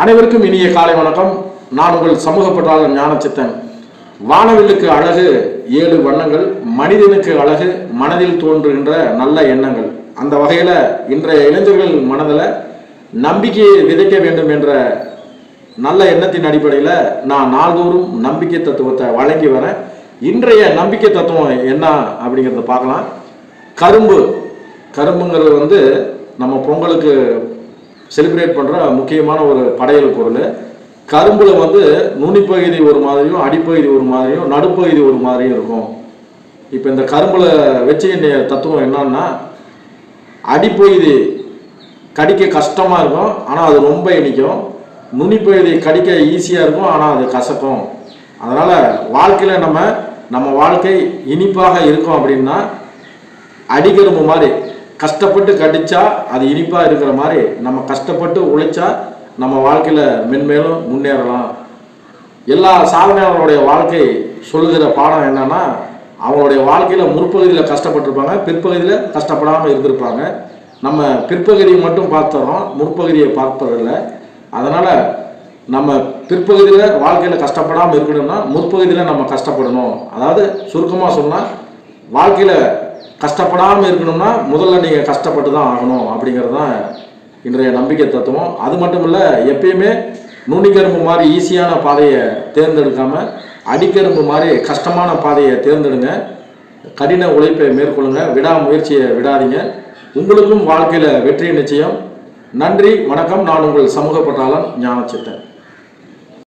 அனைவருக்கும் இனிய காலை வணக்கம். நான் உங்கள் சமூக பற்றாளர் ஞானச்சித்தன். வானவில்லுக்கு அழகு ஏழு வண்ணங்கள் மனிதனுக்கு அழகு மனதில் தோன்றுகின்ற நல்ல எண்ணங்கள். அந்த வகையில் இன்றைய இளைஞர்கள் மனதில் நம்பிக்கையை விதைக்க வேண்டும் என்ற நல்ல எண்ணத்தின் அடிப்படையில் நான் நாள்தோறும் நம்பிக்கை தத்துவத்தை வழங்கி வரேன் இன்றைய நம்பிக்கை தத்துவம் என்ன அப்படிங்கிறத பார்க்கலாம். கரும்பு. கரும்புங்கிறது வந்து நம்ம பொங்கலுக்கு செலிப்ரேட் பண்ணுற முக்கியமான ஒரு படையல் பொருள். கரும்புல வந்து நுனிப்பகுதி ஒரு மாதிரியும் அடிப்பகுதி ஒரு மாதிரியும் நடுப்பகுதி ஒரு மாதிரியும் இருக்கும். இப்போ இந்த கரும்புல வச்சு தத்துவம் என்னன்னா அடிப்பகுதி கடிக்க கஷ்டமாக இருக்கும் ஆனால் அது ரொம்ப இனிக்கும். நுனிப்பகுதி கடிக்க ஈஸியாக இருக்கும் ஆனால் அது கசக்கும். அதனால் வாழ்க்கையில் நம்ம நம்ம வாழ்க்கை இனிப்பாக இருக்கும் அப்படின்னா அடிக்கரும்பு மாதிரி கஷ்டப்பட்டு கடிச்சா அது இனிப்பாக இருக்கிற மாதிரி நம்ம கஷ்டப்பட்டு உழைச்சா நம்ம வாழ்க்கையில் மென்மேலும் முன்னேறலாம். எல்லா சாதனையாளர்களுடைய வாழ்க்கை சொல்லுகிற பாடம் என்னன்னா அவங்களுடைய வாழ்க்கையில் முற்பகுதியில் கஷ்டப்பட்டிருப்பாங்க பிற்பகுதியில் கஷ்டப்படாமல் இருந்திருப்பாங்க. நம்ம பிற்பகுதியை மட்டும் பார்த்துறோம் முற்பகுதியை பார்ப்பதில்லை. அதனால் நம்ம பிற்பகுதியில் வாழ்க்கையில் கஷ்டப்படாமல் இருக்கணும்னா முற்பகுதியில் நம்ம கஷ்டப்படணும். அதாவது சுருக்கமாக சொன்னால் வாழ்க்கையில் கஷ்டப்படாமல் இருக்கணும்னா முதல்ல நீங்கள் கஷ்டப்பட்டு தான் ஆகணும் அப்படிங்கிறது தான் இன்றைய நம்பிக்கை தத்துவம். அது மட்டும் இல்லை எப்பயுமே நுனிக்கரும்பு மாதிரி ஈஸியான பாதையை தேர்ந்தெடுக்காமல் அடிக்கரும்பு மாதிரி கஷ்டமான பாதையை தேர்ந்தெடுங்க. கடின உழைப்பை மேற்கொள்ளுங்க. விடாமுயற்சியை விடாதீங்க. உங்களுக்கும் வாழ்க்கையில் வெற்றி நிச்சயம். நன்றி வணக்கம். நான் உங்கள் சமூக பட்டாளன் ஞானச்சித்தன்